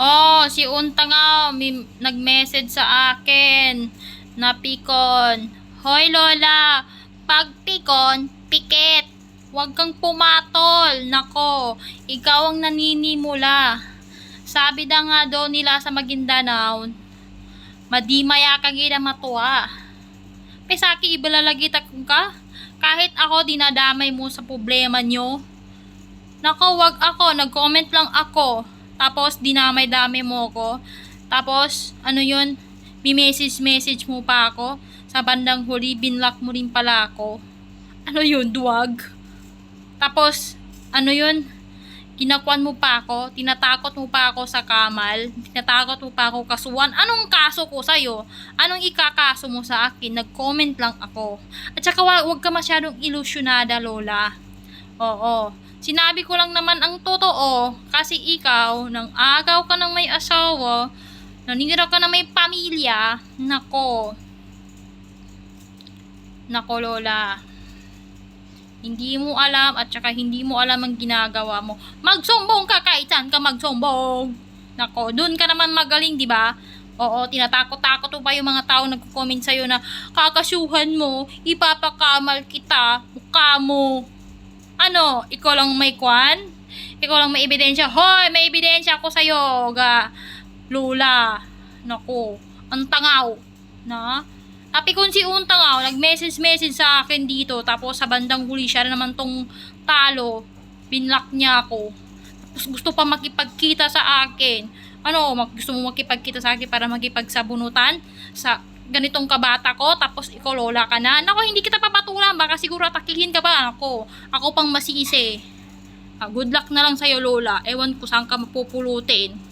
Oh, si Unta nga, nag-message sa akin na pikon. Hoy Lola, pag pikon, pikit. Huwag kang pumatol. Nako, ikaw ang naninimula. Sabi na nga daw nila sa Maguindanao, madimaya ka gina matuwa. Pesaki ibalalagita ka? Kahit ako dinadamay mo sa problema nyo. Nako, wag ako. Nag-comment lang ako. Tapos, dinamay-damay mo ko. Tapos, ano yun? May message-message mo pa ako. Sa bandang huli, binlock mo rin pala ako. Ano yun, duwag? Tapos, ano yun? Kinakuan mo pa ako, tinatakot mo pa ako sa kamal, tinatakot mo pa ako kasuhan. Anong kaso ko sa'yo? Anong ikakaso mo sa akin? Nag-comment lang ako. At saka wag, wag ka masyadong ilusyonada, Lola. Oo. Sinabi ko lang naman ang totoo kasi ikaw, nang agaw ka ng may asawa, naninira ka ng may pamilya, nako. Nako, Lola. Hindi mo alam at saka hindi mo alam ang ginagawa mo. Magsumbong ka kahit saan ka magsumbong. Nako, dun ka naman magaling, di ba? Oo, tinatakot-takot pa yung mga tao nagko-comment sa'yo na kakasuhan mo, ipapakamal kita, mukha mo. Ano, ikaw lang may kwan? Ikaw lang may ebidensya. Hoy, may ebidensya ako sa'yo, ga. Lula. Nako, ang tangaw. Na? Tapi kung si Untangaw, nag-message-message sa akin dito, tapos sa bandang huli siya na naman tong talo, binlock niya ako. Tapos gusto pa makipagkita sa akin. Ano, mag, gusto mo makipagkita sa akin para makipagsabunutan sa ganitong kabata ko, tapos ikaw lola ka na. Nako, hindi kita papatulan, baka siguro atakihin ka ba? Ako, ako pang masisi. Ah, good luck na lang sa'yo, lola. Ewan ko saan ka mapupulutin.